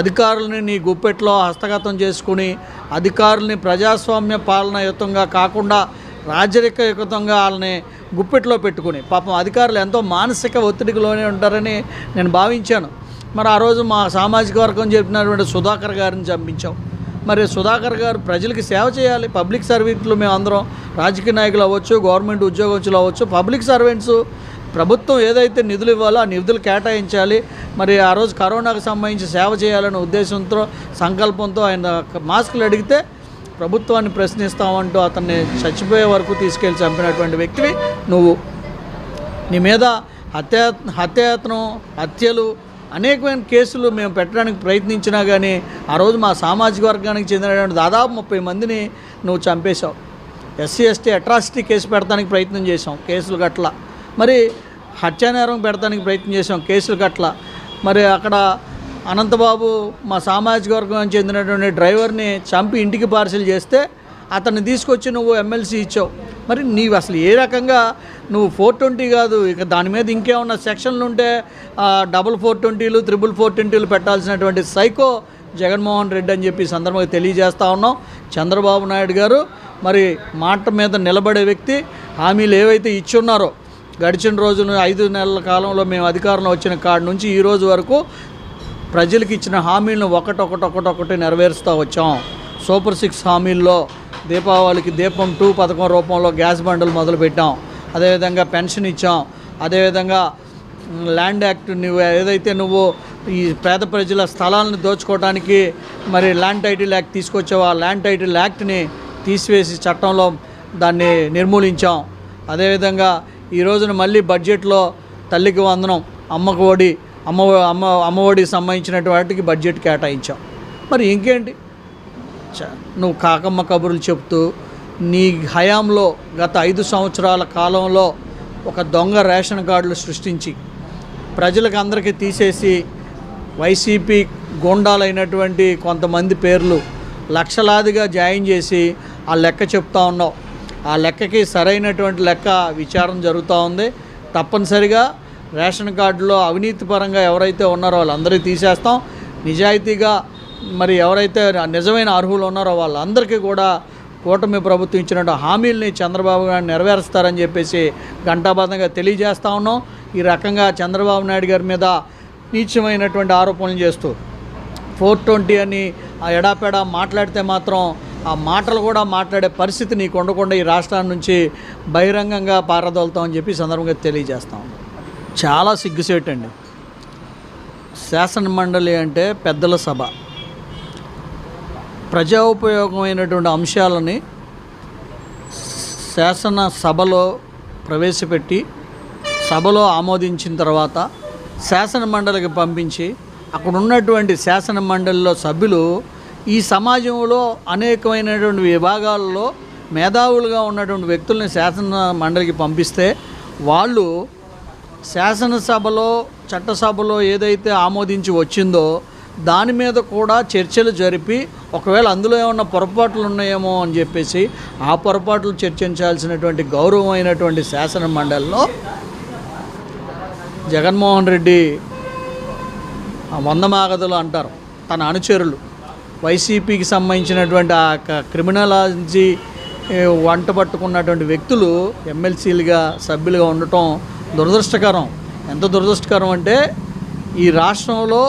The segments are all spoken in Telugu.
అధికారులని నీ గుప్పెట్లో హస్తగతం చేసుకుని అధికారుల్ని ప్రజాస్వామ్య పాలనయుతంగా కాకుండా రాజరికయుతంగా వాళ్ళని గుప్పెట్లో పెట్టుకుని పాపం అధికారులు ఎంతో మానసిక ఒత్తిడిలోనే ఉంటారని నేను భావించాను. మరి ఆ రోజు మా సామాజిక వర్గం చెప్పినటువంటి సుధాకర్ గారిని చంపించాం. మరి సుధాకర్ గారు ప్రజలకి సేవ చేయాలి పబ్లిక్ సర్వీసులు మేము అందరం రాజకీయ నాయకులు అవ్వచ్చు గవర్నమెంట్ ఉద్యోగస్తులు అవ్వచ్చు పబ్లిక్ సర్వెంట్స్ ప్రభుత్వం ఏదైతే నిధులు ఇవ్వాలో ఆ నిధులు కేటాయించాలి. మరి ఆ రోజు కరోనాకు సంబంధించి సేవ చేయాలనే ఉద్దేశంతో సంకల్పంతో ఆయన మాస్కులు అడిగితే ప్రభుత్వాన్ని ప్రశ్నిస్తామంటూ అతన్ని చచ్చిపోయే వరకు తీసుకెళ్ళి చంపినటువంటి వ్యక్తివి నువ్వు. నీ మీద హత్య హత్యాయత్నం హత్యలు అనేకమైన కేసులు మేము పెట్టడానికి ప్రయత్నించినా కానీ ఆ రోజు మా సామాజిక వర్గానికి చెందినటువంటి దాదాపు ముప్పై మందిని నువ్వు చంపేశావు. ఎస్సీ ఎస్టీ అట్రాసిటీ కేసు పెడతానికి ప్రయత్నం చేసాం కేసులు గట్ల. మరి హత్యానేరం పెడతానికి ప్రయత్నం చేసాం కేసులు గట్ల మరి అక్కడ అనంతబాబు మా సామాజిక వర్గం చెందినటువంటి డ్రైవర్ని చంపి ఇంటికి పార్సిల్ చేస్తే అతన్ని తీసుకొచ్చి నువ్వు ఎమ్మెల్సీ ఇచ్చావు. మరి నీవు అసలు ఏ రకంగా నువ్వు ఫోర్ ట్వంటీ కాదు ఇక దాని మీద ఇంకేమన్నా సెక్షన్లు ఉంటే డబుల్ ఫోర్ ట్వంటీలు త్రిబుల్ ఫోర్ ట్వంటీలు పెట్టాల్సినటువంటి సైకో జగన్మోహన్ రెడ్డి అని చెప్పి సందర్భంగా తెలియజేస్తూ ఉన్నాం. చంద్రబాబు నాయుడు గారు మరి మాట మీద నిలబడే వ్యక్తి హామీలు ఏవైతే ఇచ్చున్నారో గడిచిన రోజున ఐదు నెలల కాలంలో మేము అధికారంలో వచ్చిన కాడి నుంచి ఈ రోజు వరకు ప్రజలకు ఇచ్చిన హామీలను ఒకటొకటొకటొకటి నెరవేరుస్తూ వచ్చాం. సూపర్ సిక్స్ హామీల్లో దీపావళికి దీపం టూ పథకం రూపంలో గ్యాస్ బండలు మొదలుపెట్టాం. అదేవిధంగా పెన్షన్ ఇచ్చాం. అదేవిధంగా ల్యాండ్ యాక్ట్ నువ్వు ఏదైతే నువ్వు ఈ పేద ప్రజల స్థలాలను దోచుకోవడానికి మరి ల్యాండ్ టైటిల్ యాక్ట్ తీసుకొచ్చావు ఆ ల్యాండ్ టైటిల్ యాక్ట్ని తీసివేసి చట్టంలో దాన్ని నిర్మూలించాం. అదేవిధంగా ఈ రోజున మళ్ళీ బడ్జెట్లో తల్లికి వందనం అమ్మకు ఒడి అమ్మ అమ్మ అమ్మఒడికి సంబంధించినటువంటి వాటికి బడ్జెట్ కేటాయించాం. మరి ఇంకేంటి? చ- నువ్వు కాకమ్మ కబుర్లు చెప్తూ నీ హయాంలో గత ఐదు సంవత్సరాల కాలంలో ఒక దొంగ రేషన్ కార్డులు సృష్టించి ప్రజలకు అందరికీ తీసేసి వైసీపీ గుండాలైనటువంటి కొంతమంది పేర్లు లక్షలాదిగా జాయిన్ చేసి ఆ లెక్క చెప్తా ఉన్నావు. ఆ లెక్కకి సరైనటువంటి లెక్క విచారణ జరుగుతూ ఉంది. తప్పనిసరిగా రేషన్ కార్డులో అవినీతి పరంగా ఎవరైతే ఉన్నారో వాళ్ళందరికీ తీసేస్తాం. నిజాయితీగా మరి ఎవరైతే నిజమైన అర్హులు ఉన్నారో వాళ్ళందరికీ కూడా కూటమి ప్రభుత్వం ఇచ్చినట్టు హామీల్ని చంద్రబాబు గారు నెరవేరుస్తారని చెప్పేసి ఘంటాబద్ధంగా తెలియజేస్తా ఉన్నాం. ఈ రకంగా చంద్రబాబు నాయుడు గారి మీద నీచమైనటువంటి ఆరోపణలు చేస్తూ ఫోర్ ట్వంటీ అని ఆ ఎడాపెడా మాట్లాడితే మాత్రం ఆ మాటలు కూడా మాట్లాడే పరిస్థితి నీకు ఉండకుండా ఈ రాష్ట్రాల నుంచి బహిరంగంగా పారదోలుతామని చెప్పి సందర్భంగా తెలియజేస్తాం చాలా సిగ్గుసేటండి. శాసన మండలి అంటే పెద్దల సభ. ప్రజా ఉపయోగమైనటువంటి అంశాలని శాసన సభలో ప్రవేశపెట్టి సభలో ఆమోదించిన తర్వాత శాసన మండలికి పంపించి అక్కడ ఉన్నటువంటి శాసన మండలిలో సభ్యులు ఈ సమాజంలో అనేకమైనటువంటి విభాగాల్లో మేధావులుగా ఉన్నటువంటి వ్యక్తుల్ని శాసన మండలికి పంపిస్తే వాళ్ళు శాసనసభలో చట్టసభలో ఏదైతే ఆమోదించి వచ్చిందో దాని మీద కూడా చర్చలు జరిపి ఒకవేళ అందులో ఏమన్నా పొరపాట్లు ఉన్నాయేమో అని చెప్పేసి ఆ పొరపాట్లు చర్చించాల్సినటువంటి గౌరవమైనటువంటి శాసన మండలిలో జగన్మోహన్ రెడ్డి వందమాగదులు వంద మాగదులు అంటారు తన అనుచరులు. వైసీపీకి సంబంధించినటువంటి ఆ క్రిమినాలజీ వంట పట్టుకున్నటువంటి వ్యక్తులు ఎమ్మెల్సీలుగా సభ్యులుగా ఉండటం దురదృష్టకరం. ఎంత దురదృష్టకరం అంటే ఈ రాష్ట్రంలో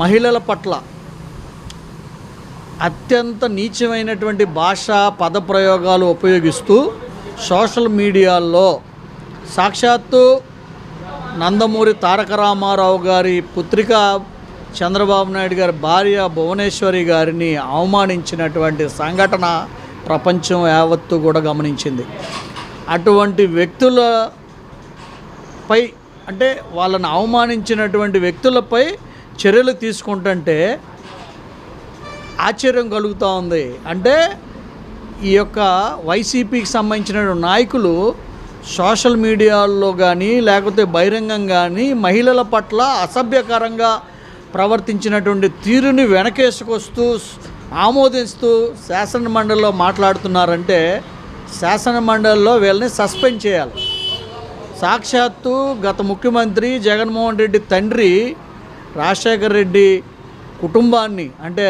మహిళల పట్ల అత్యంత నీచమైనటువంటి భాష పదప్రయోగాలు ఉపయోగిస్తూ సోషల్ మీడియాల్లో సాక్షాత్తు నందమూరి తారక రామారావు గారి పుత్రిక చంద్రబాబు నాయుడు గారి భార్య భువనేశ్వరి గారిని అవమానించినటువంటి సంఘటన ప్రపంచం యావత్తు కూడా గమనించింది. అటువంటి వ్యక్తులపై అంటే వాళ్ళని అవమానించినటువంటి వ్యక్తులపై చర్యలు తీసుకుంటుంటే ఆశ్చర్యం కలుగుతూ ఉంది. అంటే ఈ యొక్క వైసీపీకి సంబంధించిన నాయకులు సోషల్ మీడియాలో కానీ లేకపోతే బహిరంగం కానీ మహిళల పట్ల అసభ్యకరంగా ప్రవర్తించినటువంటి తీరుని వెనకేసుకొస్తూ ఆమోదిస్తూ శాసన మండలిలో మాట్లాడుతున్నారంటే శాసన మండలిలో వీళ్ళని సస్పెండ్ చేయాలి. సాక్షాత్తు గత ముఖ్యమంత్రి జగన్మోహన్ రెడ్డి తండ్రి రాజశేఖర రెడ్డి కుటుంబాన్ని అంటే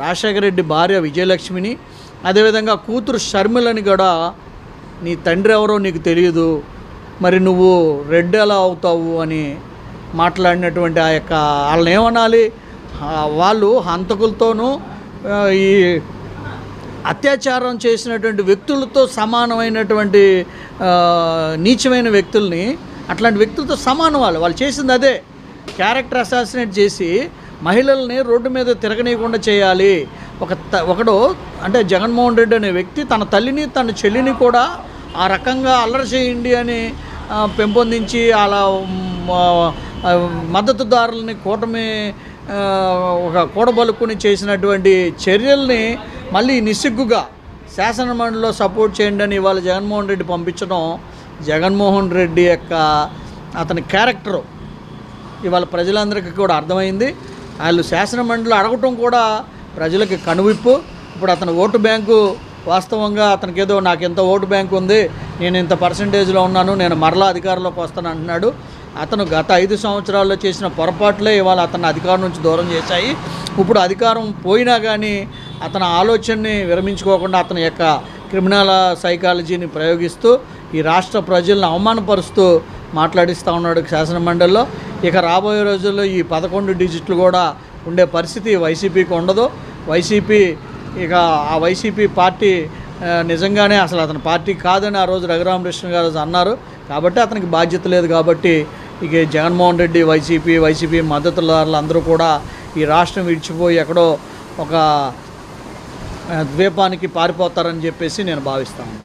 రాజశేఖర రెడ్డి భార్య విజయలక్ష్మిని అదేవిధంగా కూతురు షర్మిలని కూడా నీ తండ్రి ఎవరో నీకు తెలియదు మరి నువ్వు రెడ్డి ఎలా అవుతావు అని మాట్లాడినటువంటి ఆ యొక్క వాళ్ళని ఏమనాలి? వాళ్ళు హంతకులతోనూ ఈ అత్యాచారం చేసినటువంటి వ్యక్తులతో సమానమైనటువంటి నీచమైన వ్యక్తుల్ని అట్లాంటి వ్యక్తులతో సమానం వాళ్ళు వాళ్ళు చేసింది అదే. క్యారెక్టర్ అసాసినేట్ చేసి మహిళల్ని రోడ్డు మీద తిరగనీయకుండా చేయాలి. ఒక ఒకడు అంటే జగన్మోహన్ రెడ్డి అనే వ్యక్తి తన తల్లిని తన చెల్లిని కూడా ఆ రకంగా అల్లరి చేయండి అని పెంపొందించి అలా మద్దతుదారులని కూటమి ఒక కూడబలుక్కుని చేసినటువంటి చర్యల్ని మళ్ళీ నిస్సిగ్గుగా శాసనమండలిలో సపోర్ట్ చేయండి అని ఇవాళ జగన్మోహన్ రెడ్డి పంపించడం జగన్మోహన్ రెడ్డి యొక్క అతని క్యారెక్టరు. ఇవాళ ప్రజలందరికీ కూడా అర్థమైంది. వాళ్ళు శాసనమండలి అడగటం కూడా ప్రజలకి కనువిప్పు. ఇప్పుడు అతని ఓటు బ్యాంకు వాస్తవంగా అతనికి ఏదో నాకు ఎంత ఓటు బ్యాంకు ఉంది నేను ఇంత పర్సంటేజ్లో ఉన్నాను నేను మరలా అధికారంలోకి వస్తాను అంటున్నాడు. అతను గత ఐదు సంవత్సరాల్లో చేసిన పొరపాట్లే ఇవాళ అతను అధికారం నుంచి దూరం చేశాయి. ఇప్పుడు అధికారం పోయినా కానీ అతని ఆలోచనని విరమించుకోకుండా అతని యొక్క క్రిమినల్ సైకాలజీని ప్రయోగిస్తూ ఈ రాష్ట్ర ప్రజలను అవమానపరుస్తూ మాట్లాడిస్తూ ఉన్నాడు శాసనమండలిలో. ఇక రాబోయే రోజుల్లో ఈ పదకొండు డిజిట్లు కూడా ఉండే పరిస్థితి వైసీపీకి ఉండదు. వైసీపీ ఇక ఆ వైసీపీ పార్టీ నిజంగానే అసలు అతని పార్టీ కాదని ఆ రోజు రఘురామకృష్ణ గారు అన్నారు. కాబట్టి అతనికి బాధ్యత లేదు కాబట్టి ఇక జగన్మోహన్ రెడ్డి వైసీపీ వైసీపీ మద్దతుదారులు అందరూ కూడా ఈ రాష్ట్రం విడిచిపోయి ఎక్కడో ఒక ద్వీపానికి పారిపోతారని చెప్పేసి నేను భావిస్తాను